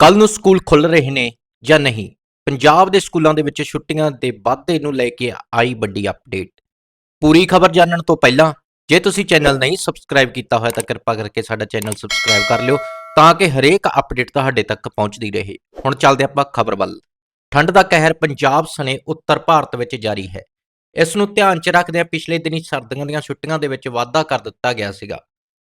ਕੱਲ ਨੂੰ ਸਕੂਲ ਖੁੱਲ ਰਹੇ ਨੇ ਜਾਂ ਨਹੀਂ? ਪੰਜਾਬ ਦੇ ਸਕੂਲਾਂ ਦੇ ਵਿੱਚ ਛੁੱਟੀਆਂ ਦੇ ਵਾਧੇ ਨੂੰ ਲੈ ਕੇ ਆਈ ਵੱਡੀ ਅਪਡੇਟ ਪੂਰੀ ਖਬਰ ਜਾਣਨ ਤੋਂ ਪਹਿਲਾਂ, ਜੇ ਤੁਸੀਂ ਚੈਨਲ ਨਹੀਂ ਸਬਸਕ੍ਰਾਈਬ ਕੀਤਾ ਹੋਇਆ ਤਾਂ ਕਿਰਪਾ ਕਰਕੇ ਸਾਡਾ ਚੈਨਲ ਸਬਸਕ੍ਰਾਈਬ ਕਰ ਲਿਓ ਤਾਂ ਕਿ ਹਰੇਕ ਅਪਡੇਟ ਤੁਹਾਡੇ ਤੱਕ ਪਹੁੰਚਦੀ ਰਹੇ। ਹੁਣ ਚੱਲਦੇ ਆਪਾਂ ਖਬਰ ਵੱਲ। ਠੰਡ ਦਾ ਕਹਿਰ ਪੰਜਾਬ ਸਣੇ ਉੱਤਰ ਭਾਰਤ ਵਿੱਚ ਜਾਰੀ ਹੈ। ਇਸ ਨੂੰ ਧਿਆਨ 'ਚ ਰੱਖਦਿਆਂ ਪਿਛਲੇ ਦਿਨੀ ਸਰਦੀਆਂ ਦੀਆਂ ਛੁੱਟੀਆਂ ਦੇ ਵਿੱਚ ਵਾਧਾ ਕਰ ਦਿੱਤਾ ਗਿਆ ਸੀਗਾ।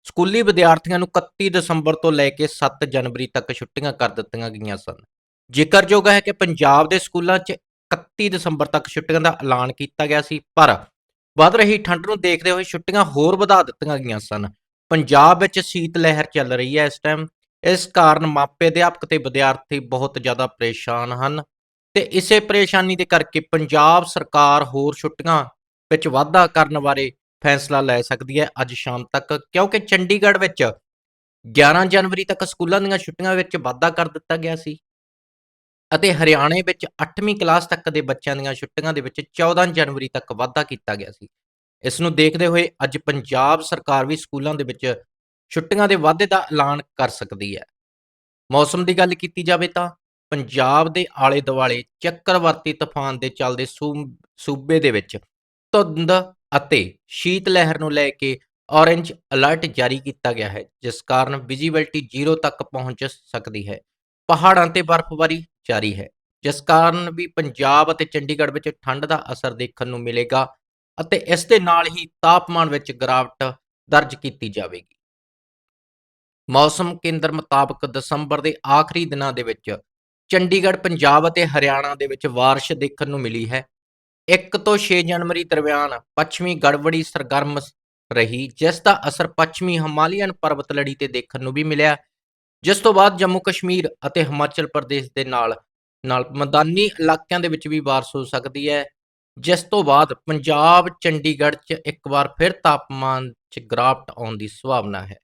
ਸਕੂਲੀ ਵਿਦਿਆਰਥੀਆਂ ਨੂੰ 31 ਦਸੰਬਰ ਤੋਂ ਲੈ ਕੇ 7 ਜਨਵਰੀ ਤੱਕ ਛੁੱਟੀਆਂ ਕਰ ਦਿੱਤੀਆਂ ਗਈਆਂ ਸਨ। ਜ਼ਿਕਰਯੋਗ ਹੈ ਕਿ ਪੰਜਾਬ ਦੇ ਸਕੂਲਾਂ 'ਚ 31 ਦਸੰਬਰ ਤੱਕ ਛੁੱਟੀਆਂ ਦਾ ਐਲਾਨ ਕੀਤਾ ਗਿਆ ਸੀ, ਪਰ ਵੱਧ ਰਹੀ ਠੰਡ ਨੂੰ ਦੇਖਦੇ ਹੋਏ ਛੁੱਟੀਆਂ ਹੋਰ ਵਧਾ ਦਿੱਤੀਆਂ ਗਈਆਂ ਸਨ। ਪੰਜਾਬ ਵਿੱਚ ਸੀਤ ਲਹਿਰ ਚੱਲ ਰਹੀ ਹੈ ਇਸ ਟਾਈਮ। ਇਸ ਕਾਰਨ ਮਾਪੇ, ਅਧਿਆਪਕ ਤੇ ਵਿਦਿਆਰਥੀ ਬਹੁਤ ਜ਼ਿਆਦਾ ਪਰੇਸ਼ਾਨ ਹਨ ਤੇ ਇਸੇ ਪਰੇਸ਼ਾਨੀ ਦੇ ਕਰਕੇ ਪੰਜਾਬ ਸਰਕਾਰ ਹੋਰ ਛੁੱਟੀਆਂ ਵਿੱਚ ਵਾਧਾ ਕਰਨ ਬਾਰੇ ਫੈਸਲਾ ਲੈ ਸਕਦੀ ਹੈ ਅੱਜ ਸ਼ਾਮ ਤੱਕ, ਕਿਉਂਕਿ ਚੰਡੀਗੜ੍ਹ ਵਿੱਚ 11 ਜਨਵਰੀ ਤੱਕ ਸਕੂਲਾਂ ਦੀਆਂ ਛੁੱਟੀਆਂ ਵਿੱਚ ਵਾਧਾ ਕਰ ਦਿੱਤਾ ਗਿਆ ਸੀ ਅਤੇ ਹਰਿਆਣੇ ਵਿੱਚ 8ਵੀਂ ਕਲਾਸ ਤੱਕ ਦੇ ਬੱਚਿਆਂ ਦੀਆਂ ਛੁੱਟੀਆਂ ਦੇ ਵਿੱਚ 14 ਜਨਵਰੀ ਤੱਕ ਵਾਧਾ ਕੀਤਾ ਗਿਆ ਸੀ। ਇਸ ਨੂੰ ਦੇਖਦੇ ਹੋਏ ਅੱਜ ਪੰਜਾਬ ਸਰਕਾਰ ਵੀ ਸਕੂਲਾਂ ਦੇ ਵਿੱਚ ਛੁੱਟੀਆਂ ਦੇ ਵਾਧੇ ਦਾ ਐਲਾਨ ਕਰ ਸਕਦੀ ਹੈ। ਮੌਸਮ ਦੀ ਗੱਲ ਕੀਤੀ ਜਾਵੇ ਤਾਂ ਪੰਜਾਬ ਦੇ ਆਲੇ ਦੁਆਲੇ ਚੱਕਰਵਰਤੀ ਤੂਫਾਨ ਦੇ ਚੱਲਦੇ ਸੂ- ਸੂਬੇ ਦੇ ਵਿੱਚ ਧੁੰਦ ਅਤੇ ਸ਼ੀਤ ਲਹਿਰ ਨੂੰ ਲੈ ਕੇ ਔਰੇਂਜ ਅਲਰਟ ਜਾਰੀ ਕੀਤਾ ਗਿਆ ਹੈ, ਜਿਸ ਕਾਰਨ ਵਿਜੀਬਿਲਟੀ ਜ਼ੀਰੋ ਤੱਕ ਪਹੁੰਚ ਸਕਦੀ ਹੈ। ਪਹਾੜਾਂ ਤੇ ਬਰਫ਼ਬਾਰੀ ਜਾਰੀ ਹੈ, ਜਿਸ ਕਾਰਨ ਵੀ ਪੰਜਾਬ ਅਤੇ ਚੰਡੀਗੜ੍ਹ ਵਿੱਚ ਠੰਡ ਦਾ ਅਸਰ ਦੇਖਣ ਨੂੰ ਮਿਲੇਗਾ ਅਤੇ ਇਸ ਦੇ ਨਾਲ ਹੀ ਤਾਪਮਾਨ ਵਿੱਚ ਗਿਰਾਵਟ ਦਰਜ ਕੀਤੀ ਜਾਵੇਗੀ। ਮੌਸਮ ਕੇਂਦਰ ਮੁਤਾਬਕ ਦਸੰਬਰ ਦੇ ਆਖਰੀ ਦਿਨਾਂ ਦੇ ਵਿੱਚ ਚੰਡੀਗੜ੍ਹ, ਪੰਜਾਬ ਅਤੇ ਹਰਿਆਣਾ ਦੇ ਵਿੱਚ ਬਾਰਿਸ਼ ਦੇਖਣ ਨੂੰ ਮਿਲੀ ਹੈ 1 ਤੋਂ 6 ਜਨਵਰੀ ਦਰਮਿਆਨ ਪੱਛਮੀ ਗੜਬੜੀ ਸਰਗਰਮ ਰਹੀ, ਜਿਸ ਦਾ ਅਸਰ ਪੱਛਮੀ ਹਿਮਾਲੀਅਨ ਪਰਬਤ ਲੜੀ ਤੇ ਦੇਖਣ ਨੂੰ ਵੀ ਮਿਲਿਆ। ਜਿਸ ਤੋਂ ਬਾਅਦ ਜੰਮੂ ਕਸ਼ਮੀਰ ਅਤੇ ਹਿਮਾਚਲ ਪ੍ਰਦੇਸ਼ ਦੇ ਨਾਲ ਨਾਲ ਮੈਦਾਨੀ ਇਲਾਕਿਆਂ ਦੇ ਵਿੱਚ ਵੀ ਬਾਰਿਸ਼ ਹੋ ਸਕਦੀ ਹੈ। ਜਿਸ ਤੋਂ ਬਾਅਦ ਪੰਜਾਬ, ਚੰਡੀਗੜ੍ਹ 'ਚ ਇੱਕ ਵਾਰ ਫਿਰ ਤਾਪਮਾਨ 'ਚ ਗਿਰਾਵਟ ਆਉਣ ਦੀ ਸੰਭਾਵਨਾ ਹੈ।